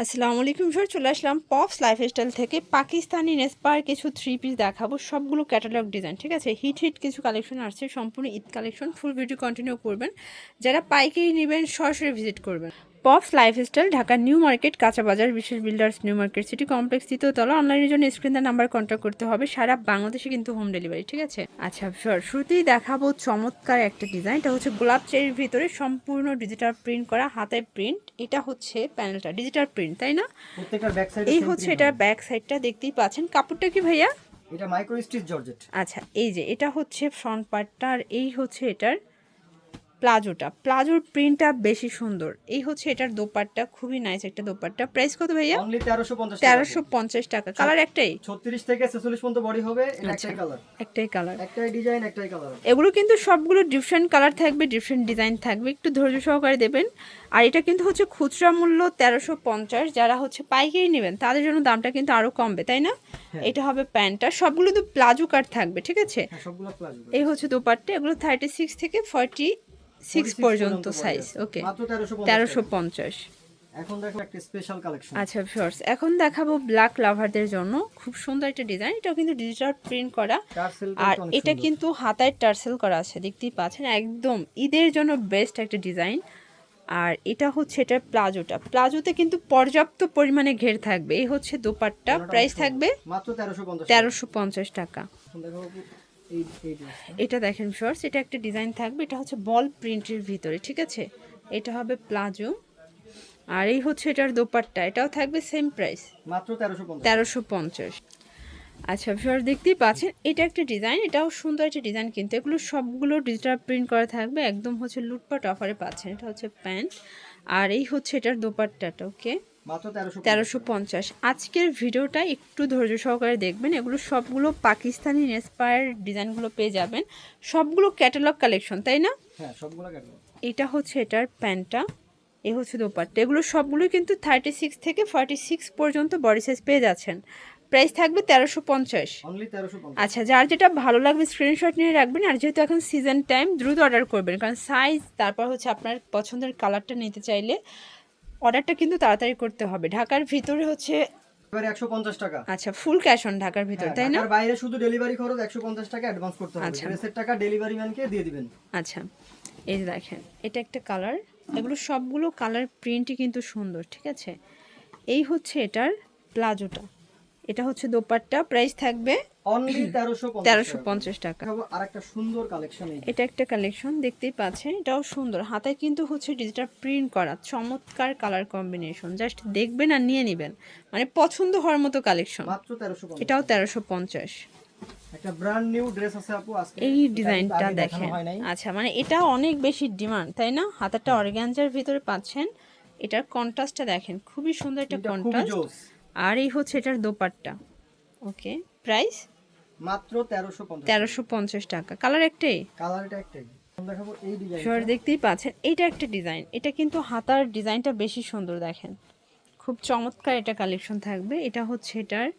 আসসালামু আলাইকুম স্যার চলে আসলাম পপস লাইফস্টাইল থেকে। পাকিস্তানি নেসপার কিছু থ্রি পিস দেখাবো, সবগুলো ক্যাটালগ ডিজাইন ঠিক আছে? হিট হিট কিছু কালেকশন আসছে, সম্পূর্ণ Eid collection full video continue করবেন। যারা পাইকারি নেবেন, সরাসরি ভিজিট করবেন। Pops lifestyle Dhaka new market কাঁচা বাজার বিশেষ builders new market city complex তৃতীয়তলা অনলাইনের জন্য স্ক্রিনের নাম্বার কন্ট্যাক্ট করতে হবে। সারা বাংলাদেশে কিন্তু হোম ডেলিভারি ঠিক আছে? আচ্ছা স্যার শুরুতেই দেখাবো চমৎকার একটা ডিজাইন এটা হচ্ছে গোলাপ চেরির ভিতরে সম্পূর্ণ ডিজিটাল প্রিন্ট করা হাতে প্রিন্ট এটা হচ্ছে প্যানেলটা ডিজিটাল প্রিন্ট তাই না? প্রত্যেকটার ব্যাক সাইডে এই হচ্ছে এটা ব্যাক সাইডটা দেখতেই পাচ্ছেন। কাপড়টা কি ভাইয়া? এটা মাইক্রো স্টিচ জর্জেট। আচ্ছা এই যে এটা হচ্ছে ফ্রন্ট পার্টটা আর এই হচ্ছে এটার প্লাজোটা। প্লাজোর প্রিন্টটা বেশি সুন্দর। এই হচ্ছে এটার দোপাট্টা খুবই নাইস একটা দোপাট্টা। প্রাইস কত ভাইয়া? অনলি 1350 তেরোশো পঞ্চাশ টাকা। কালার একটাই? 36 থেকে 46 পর্যন্ত বডি হবে আচ্ছা। একটাই কালার একটাই কালার একটাই ডিজাইন একটাই কালার এগুলো কিন্তু সবগুলো ডিফারেন্ট কালার থাকবে ডিফারেন্ট ডিজাইন থাকবে। একটু ধৈর্য সহকারে দেবেন। আর এটা কিন্তু হচ্ছে খুচরা মূল্য তেরোশো পঞ্চাশ। যারা হচ্ছে পাইকারি নেবেন তাদের জন্য দামটা কিন্তু আরও কমবে তাই না? এটা হবে প্যান্টটা। সবগুলো তো প্লাজো কাট থাকবে ঠিক আছে? হ্যাঁ সবগুলো প্লাজো এই হচ্ছে দোপাট্টা। এগুলো থার্টি সিক্স থেকে ফর্টি সিক্স পর্যন্ত সাইজ ওকে মাত্র 1350 তেরোশো পঞ্চাশ। এখন দেখো একটা স্পেশাল কালেকশন আচ্ছা ফিওর্স এখন দেখাবো ব্ল্যাক লাভারদের জন্য। খুব সুন্দর একটা ডিজাইন এটাও কিন্তু ডিজিটাল প্রিন্ট করা। আর এটা কিন্তু হাতায় টার্সেল করা আছে দেখতেই পাচ্ছেন। একদম ঈদের জন্য বেস্ট একটা ডিজাইন আর এটা হচ্ছে এটা প্লাজোটা। প্লাজোতে কিন্তু পর্যাপ্ত পরিমাণে ঘের থাকবে। এই হচ্ছে দোপাট্টা। প্রাইস থাকবে মাত্র তেরোশো পঞ্চাশ টাকা। এটা দেখেন শর্টস এটা একটা ডিজাইন থাকবে এটা হচ্ছে বল প্রিন্টের ভিতরে ঠিক আছে? এটা হবে প্লাজো আর এই হচ্ছে এটার দোপাট্টা এটাও থাকবে সেম প্রাইস মাত্র তেরোশো পঞ্চাশ। আচ্ছা ভিউয়ার দেখতেই পাচ্ছেন এটা একটা ডিজাইন এটাও সুন্দর একটা ডিজাইন কিন্তু এগুলো সবগুলো ডিজিটাল প্রিন্ট করা থাকবে একদম হচ্ছে লুটপাট অফারে পাচ্ছেন এটা হচ্ছে প্যান্ট আর এই হচ্ছে এটার দোপাট্টাটা ওকে মাত্র 1350 তেরোশো পঞ্চাশ। আজকের ভিডিওটা একটু ধৈর্য সহকারে দেখবেন। এগুলো সবগুলো পাকিস্তানি ইন্সপায়ার ডিজাইনগুলো পেয়ে যাবেন। সবগুলো ক্যাটালগ কালেকশন তাই না? হ্যাঁ এটা হচ্ছে এটার প্যান্টটা এ হচ্ছে দোপাট্টা। এগুলো সবগুলোই কিন্তু থার্টি সিক্স থেকে ফর্টি সিক্স পর্যন্ত বডি সাইজ পেয়ে যাচ্ছেন। প্রাইস থাকবে তেরোশো পঞ্চাশ। আচ্ছা যার যেটা ভালো লাগবে স্ক্রিনশট নিয়ে রাখবেন। আর যেহেতু এখন সিজন টাইম দ্রুত অর্ডার করবেন। কারণ সাইজ তারপর হচ্ছে আপনার পছন্দের কালারটা নিতে চাইলে অর্ডারটা কিন্তু তাড়াতাড়ি করতে হবে। ঢাকার ভিতরে হচ্ছে একশো 150 টাকা। আচ্ছা ফুল ক্যাশ অন ঢাকার ভিতর হ্যাঁ, তাই না? বাইরে শুধু ডেলিভারি খরচ 150 টাকা অ্যাডভান্স করতে হবে। আচ্ছা। ড্রেসের টাকা ডেলিভারি ম্যানকে দিয়ে দিবেন। আচ্ছা এই যে দেখেন এটা একটা কালার এগুলো সবগুলো কালার প্রিন্টই কিন্তু সুন্দর ঠিক আছে? এই হচ্ছে এটার প্লাজোটা। এটা হচ্ছে দোপাট্টা। প্রাইস থাকবে অনলি 1350 তেরোশো পঞ্চাশ টাকা। আরেকটা সুন্দর কালেকশন এটা একটা কালেকশন দেখতেই পাচ্ছেন। এটাও সুন্দর। হাতায় কিন্তু হচ্ছে ডিজিটাল প্রিন্ট করা। চমৎকার কালার কম্বিনেশন জাস্ট দেখবেন আর নিয়ে নেবেন। মানে পছন্দ হওয়ার মতো কালেকশন মাত্র 1350 এটাও তেরোশো পঞ্চাশ। একটা ব্র্যান্ড নিউ ড্রেস আছে আপু আজকে এই ডিজাইনটা দেখেন আচ্ছা মানে এটা অনেক বেশি ডিমান্ড তাই না? হাতাটা অর্গ্যানজার ভিতরে পাচ্ছেন। এটার কন্ট্রাস্টটা দেখেন। খুবই সুন্দর একটা কন্ট্রাস্ট আর এই হচ্ছে এটার দোপাট্টা। Okay price? মাত্র 1350 তেরোশো পঞ্চাশ টাকা। কালার একটাই? কালারটা একটাই। দেখতেই পাচ্ছেন এটা একটা ডিজাইন এটা কিন্তু হাতার ডিজাইনটা বেশি সুন্দর দেখেন। খুব চমৎকার এটা কালেকশন থাকবে। এটা হচ্ছে এটার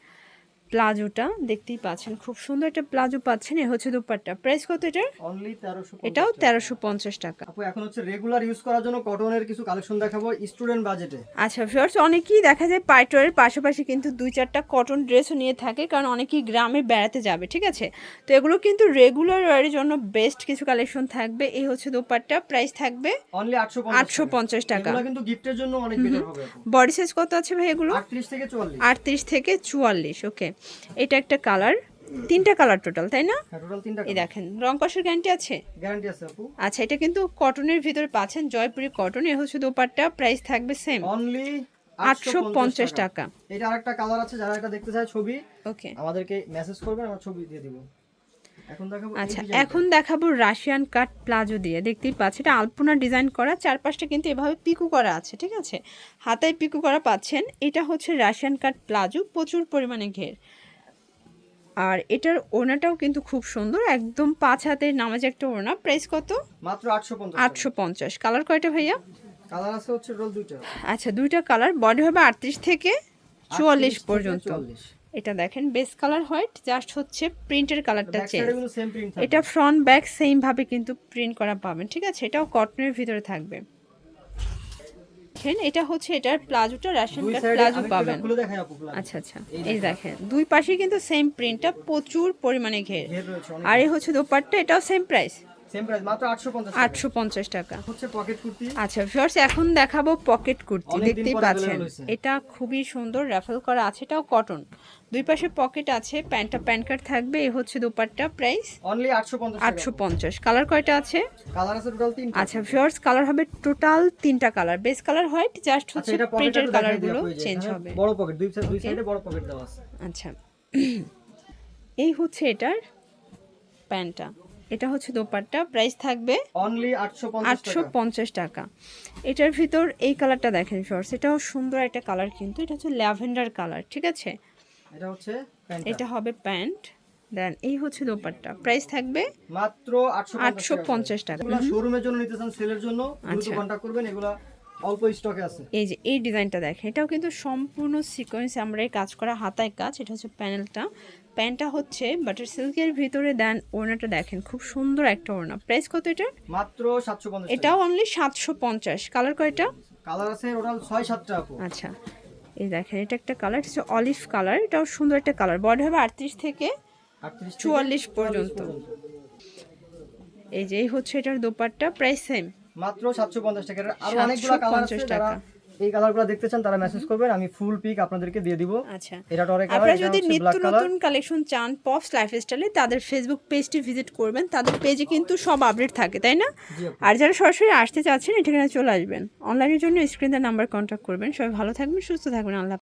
প্লাজোটা দেখতেই পাচ্ছেন খুব সুন্দর একটা প্লাজো পাচ্ছেন এ হচ্ছে দুপাট্টা। প্রাইস কত এটার? অনলি 1350 এটাও তেরোশো পঞ্চাশ টাকা। আপু এখন হচ্ছে রেগুলার ইউজ করার জন্য কটনের কিছু কালেকশন দেখাবো স্টুডেন্ট বাজেটে আচ্ছা ফিওর্স অনেকেই দেখা যায় পাইটরের পাশাপাশি কিন্তু দুই চারটা কটন ড্রেসও নিয়ে থাকে কারণ অনেকেই গ্রামে বেড়াতে যাবে ঠিক আছে? তো এগুলো কিন্তু রেগুলার ওয়ারের জন্য বেস্ট কিছু কালেকশন থাকবে এই হচ্ছে দোপাট্টা প্রাইস থাকবে অনলি 850 আটশো পঞ্চাশ টাকা। এগুলো কিন্তু গিফটের জন্য অনেক বেটার হবে বডি সাইজ কত আছে ভাই এগুলো? 38 থেকে 44 আটত্রিশ থেকে চুয়াল্লিশ ওকে এটা একটা কালার তিনটা কালার টোটাল তাই না? হ্যাঁ টোটাল তিনটা এই দেখেন রং কষের গ্যারান্টি আছে? গ্যারান্টি আছে আপু। আচ্ছা এটা কিন্তু কটনের ভিতরে পাচ্ছেন জয়পুরি কটন এ হচ্ছে দোপাট্টা প্রাইস থাকবে সেম অনলি আটশো পঞ্চাশ টাকা। এটা আরেকটা কালার আছে যারা এটা দেখতে চায় ছবি ওকে আমাদেরকে মেসেজ করবেন আমরা ছবি দিয়ে দিব। আচ্ছা এখন দেখাবো রাশিয়ান কাট প্লাজো দিয়ে। দেখতেই পাচ্ছি এটা আলপনা ডিজাইন করা চারপাশটা কিন্তু এভাবে পিকু করা আছে ঠিক আছে? হাতায় পিকু করা পাচ্ছেন এটা হচ্ছে রাশিয়ান কাট প্লাজো প্রচুর পরিমাণে ঘের। আর এটার ওড়নাটাও কিন্তু খুব সুন্দর একদম পাঁচ হাতের নামাজে একটা ওড়না। প্রাইস কত? মাত্র আটশো পঞ্চাশ কালার কয়টা ভাইয়া? কালার আছে হচ্ছে রোল দুইটা। আচ্ছা দুইটা কালার বডি হবে আটত্রিশ থেকে চুয়াল্লিশ পর্যন্ত। 44 এটা দেখেন বেস কালার হোয়াইট জাস্ট হচ্ছে প্রিন্টের কালারটা চেঞ্জ এটা ফ্রন্ট ব্যাক সেম ভাবে কিন্তু প্রিন্ট করা পাবেন ঠিক আছে? এটাও কটনের ভিতরে থাকবে। দেখেন এটা হচ্ছে এটার প্লাজোটা রেশন কাট প্লাজো পাবেন। আচ্ছা আচ্ছা। এই দেখেন। দুই পাশে কিন্তু সেম প্রিন্টটা প্রচুর পরিমাণে ঘের। আর এই হচ্ছে দোপাট্টা এটাও সেম প্রাইস সেম প্রাইস মাত্র 850 টাকা। হচ্ছে পকেট কুর্তি। আচ্ছা ভিউয়ার্স এখন দেখাবো পকেট কুর্তি। দেখতেই পাচ্ছেন এটা খুবই সুন্দর র্যাফেল করা আছে এটাও কটন দুই পাশে পকেট আছে প্যান্টটা প্যান কার্ড থাকবে এ হচ্ছে দোপাট্টা প্রাইস অনলি 850 টাকা। আটশো পঞ্চাশ। কালার কয়টা আছে? কালার আছে টোটাল তিনটা। আচ্ছা ভিউয়ার্স কালার হবে টোটাল তিনটা colour base colour white just হচ্ছে প্রিন্টের কালারগুলো চেঞ্জ হবে। বড় পকেট দুই সাইড দুই সাইডে বড় পকেট দেওয়া আছে। আচ্ছা। এই হচ্ছে এটার প্যান্টটা। এটা হচ্ছে দোপাট্টা। প্রাইস থাকবে অনলি 850 আটশো টাকা। পঞ্চাশ টাকা। এটার ভিতর এই কালারটা দেখেন শর্টস এটাও সুন্দর একটা কালার কিন্তু এটা হচ্ছে ল্যাভেন্ডার কালার ঠিক আছে? এটা হচ্ছে এটা হবে প্যান্ট। দেন এই হচ্ছে দোপাট্টা। প্রাইস থাকবে মাত্র 850 850 টাকা। এগুলা শোরুমের জন্য নিতে চান সেলের জন্য দ্রুত আচ্ছা। কন্টাক্ট করবেন এগুলা অল্প স্টকে আছে। এই যে এই ডিজাইনটা দেখেন। এটাও কিন্তু সম্পূর্ণ সিকোয়েন্স আমরা এই কাজ করা হাতায় কাজ। এটা হচ্ছে প্যানেলটা প্যান্টটা হচ্ছে বাটার সিল্কের ভিতরে দেন ওড়নাটা দেখেন খুব সুন্দর একটা ওড়না। প্রাইস কত এটা মাত্র 750 টাকা। এটাও অনলি সাতশো পঞ্চাশ। কালার কয়টা? কালার আছে টোটাল 6 7টা আপু। আচ্ছা এই দেখেন এটা একটা কালার হচ্ছে অলিভ কালার এটাও সুন্দর একটা কালার বডি হবে আটত্রিশ থেকে 38 থেকে 44 পর্যন্ত। এই যে এই হচ্ছে এটার দোপাট্টা প্রাইস সেম মাত্র 750 টাকা। আর অনেকগুলো কালার আছে টাকা। এই কালারগুলো দেখতে চান তারা মেসেজ করবেন আমি ফুল পিক আপনাদেরকে দিয়ে দিব। আচ্ছা। এটা টরে কালার আপনারা যদি নিত্য নতুন কালেকশন চান পপস লাইফস্টাইলে তাদের ফেসবুক পেজটি ভিজিট করবেন তাদের পেজে কিন্তু সব আপডেট থাকে তাই না? আর যারা সরাসরি আসতে চাচ্ছেন এখানে চলে আসবেন। অনলাইনের জন্য স্ক্রিনের নাম্বার কন্ট্যাক্ট করবেন। সবাই ভালো থাকবেন সুস্থ থাকবেন আল্লাহ